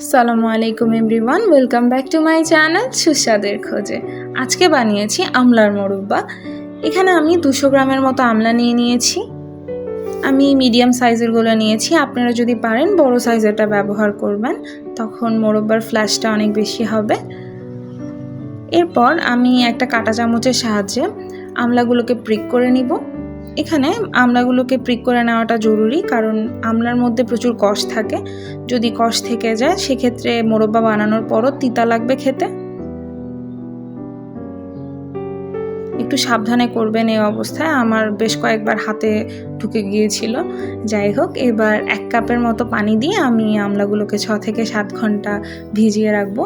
আসসালামু আলাইকুম everyone, welcome back to my channel সুস্বাদের খোঁজে। আজকে বানিয়েছি আমলার মোরব্বা। এখানে আমি দুশো গ্রামের মতো আমলা নিয়ে নিয়েছি। আমি মিডিয়াম সাইজেরগুলো নিয়েছি। আপনারা যদি পারেন বড় সাইজেরটা ব্যবহার করবেন, তখন মোরব্বার ফ্ল্যাশটা অনেক বেশি হবে। এরপর আমি একটা কাঁটা চামচের সাহায্যে আমলাগুলোকে প্রিক করে নিব। এখানে আমলাগুলোকে প্রিক করে নেওয়াটা জরুরি, কারণ আমলার মধ্যে প্রচুর কষ থাকে। যদি কষ থেকে যায়, সেক্ষেত্রে মোরব্বা বানানোর পরও তিতা লাগবে খেতে। একটু সাবধানে করবেন এই অবস্থায়। আমার বেশ কয়েকবার হাতে ঢুকে গিয়েছিল। যাই হোক, এবার এক কাপের মতো পানি দিয়ে আমি আমলাগুলোকে ছ থেকে সাত ঘণ্টা ভিজিয়ে রাখব।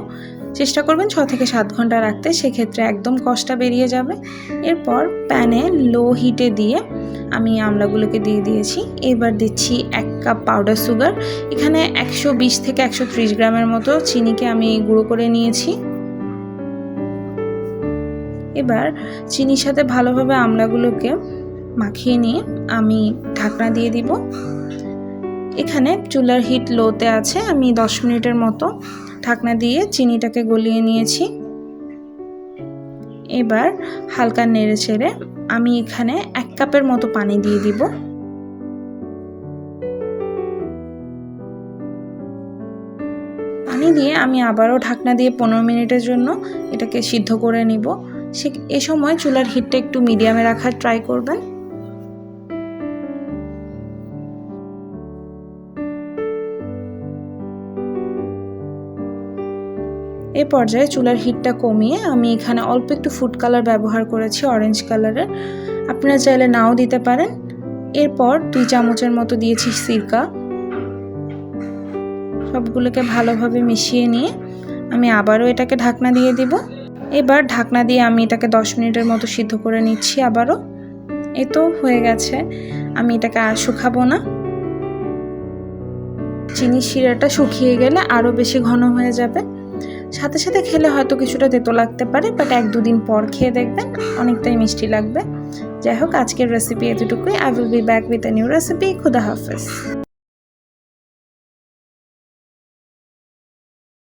চেষ্টা করবেন ছ থেকে সাত ঘণ্টা রাখতে, সেক্ষেত্রে একদম কষটা বেরিয়ে যাবে। এরপর প্যানে লো হিটে দিয়ে আমি আমলাগুলোকে দিয়ে দিয়েছি। এবার দিচ্ছি এক কাপ পাউডার সুগার এখানে একশো বিশ থেকে একশো ত্রিশ গ্রামের মতো চিনিকে আমি গুঁড়ো করে নিয়েছি। এবার চিনির সাথে ভালোভাবে আমলাগুলোকে মাখিয়ে নিয়ে আমি ঢাকনা দিয়ে দিব। এখানে চুলার হিট লোতে আছে। আমি দশ মিনিটের মতো ঢাকনা দিয়ে চিনিটাকে গলিয়ে নিয়েছি। এবার হালকা নেড়ে ছেড়ে আমি এখানে এক কাপের মতো পানি দিয়ে দিব। পানি দিয়ে আমি আবারও ঢাকনা দিয়ে পনেরো মিনিটের জন্য এটাকে সিদ্ধ করে নিব। সে এ সময় চুলার হিটটা একটু মিডিয়ামে রাখার ট্রাই করবেন। এই পর্যায়ে চুলার হিটটা কমিয়ে আমি এখানে অল্প একটু ফুড কালার ব্যবহার করেছি অরেঞ্জ কালারের আপনারা চাইলে নাও দিতে পারেন। এরপর দুই চামচের মতো দিয়েছি সিরকা। সবগুলোকে ভালোভাবে মিশিয়ে নিয়ে আমি আবারও এটাকে ঢাকনা দিয়ে দিব। এবার ঢাকনা দিয়ে আমি এটাকে দশ মিনিটের মতো সিদ্ধ করে নিচ্ছি আবারও। এ তো হয়ে গেছে। আমি এটাকে আর শুকাবো না। চিনির শিরাটা শুকিয়ে গেলে আরও বেশি ঘন হয়ে যাবে। সাথে সাথে খেলে হয়তো কিছুটা তেতো লাগতে পারে বাট এক দুদিন পর খেয়ে দেখবেন অনেকটাই মিষ্টি লাগবে। যাই হোক, আজকের রেসিপি এতটুকুই। I will be back with a new recipe খুদা হাফেজ।